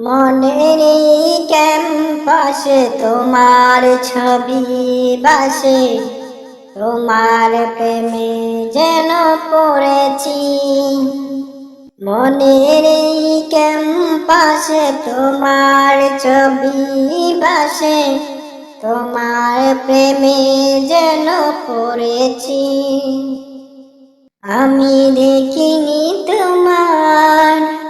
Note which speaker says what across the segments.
Speaker 1: মনের ক্যাম্পাসে তোমার ছবি বাসে। তোমার প্রেমে যেন পড়েছি। মনের ক্যাম্পাসে তোমার ছবি বাসে। তোমার প্রেমে যেন পড়েছি। আমি দেখিনি তোমার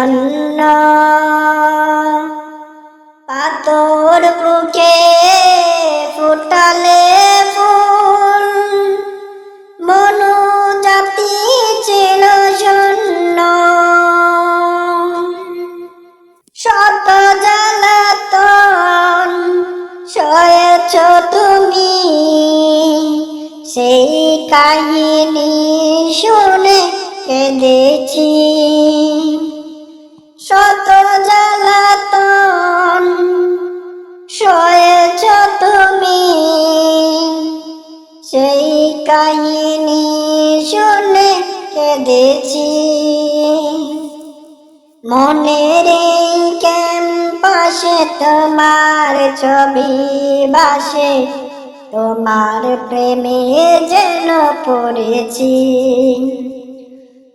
Speaker 1: জন্য পাতর বুকে ফুটালে ফুল। মনু জাতি ছিল শূন্য শত জ্বালাতন সয়েছ তুমি। সেই কাহিনী শুনে কেঁদেছি। শত জ্বালাতন সয়েছ তুমি। সেই কাহিনী শুনে কেঁদেছি। মনের ক্যাম্পাসে তোমার ছবি বাসে, তোমার প্রেমে যেন পড়েছি।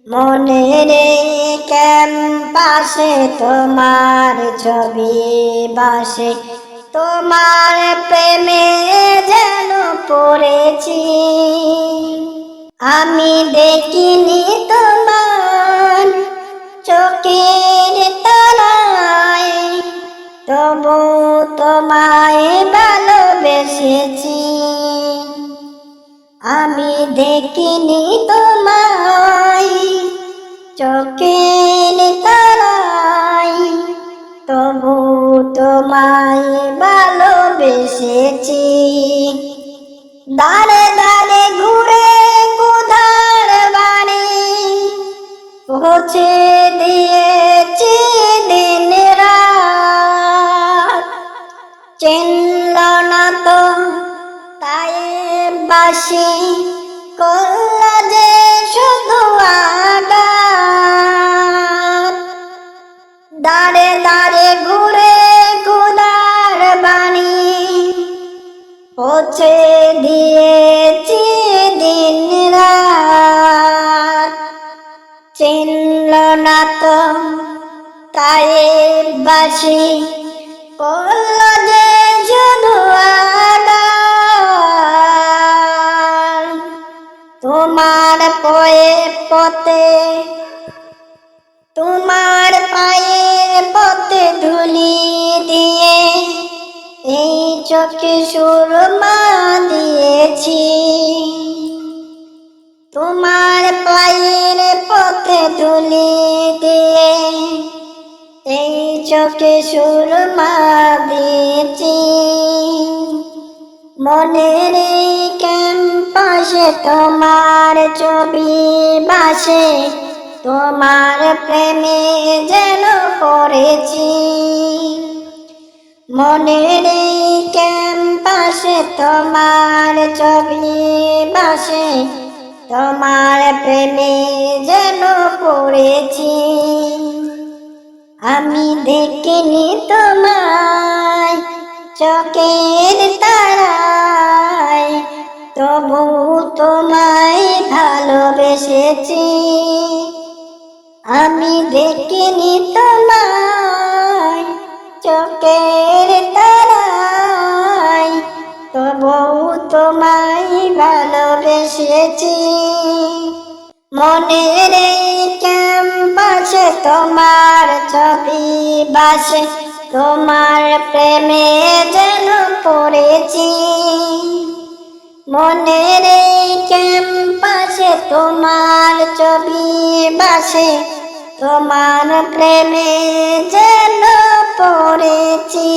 Speaker 1: মনের এই ক্যাম্পাসে তোমার ছবি বাসে? তোমার প্রেমে যেন পড়েছি। আমি দেখিনি তোমার চোখের তারায় তবু তোমায় ভালোবেসেছি। আমি দেখিনি তোমায়, চোখের তারায়। তবু তোমায় ভালোবেসেছি। দাঁড়ে দাঁড়ে ঘুরে কুধার বাড়ি পৌঁছে দিয়েছি আঘাত দাঁড়ে দাঁড়ে ঘুরে কুদার বাণী। পৌঁছে দিয়েছি দিন চিনল না তো তাই বাসি। করল পথে। তোমার পায়ের পথে ধুলি দিয়ে এই চোখে সুরমা দিয়েছি। তোমার পায়ের পথে ধুলি দিয়ে এই চোখে সুরমা দিয়েছি। মনের ক্যাম্পাসে তোমার ছবি বাসে? তোমার প্রেমে যেন পড়েছি। মনের ক্যাম্পাস তোমার ছবি বাসে? তোমার প্রেমে যেন পড়েছি। আমি দেখিনি তোমায়, চোখের তারায় তবু তোমায় ভালোবেসেছি। আমি দেখিনি তোমায়, চোখের তারায়। তবু তোমায় ভালোবেসেছি। মনের ক্যাম্পাসে তোমার ছবি বাসে, তোমার প্রেমে যেন পড়েছি। মনের ক্যাম্পাসে তোমার ছবি বাসে। তোমার প্রেমে যেন পড়েছি।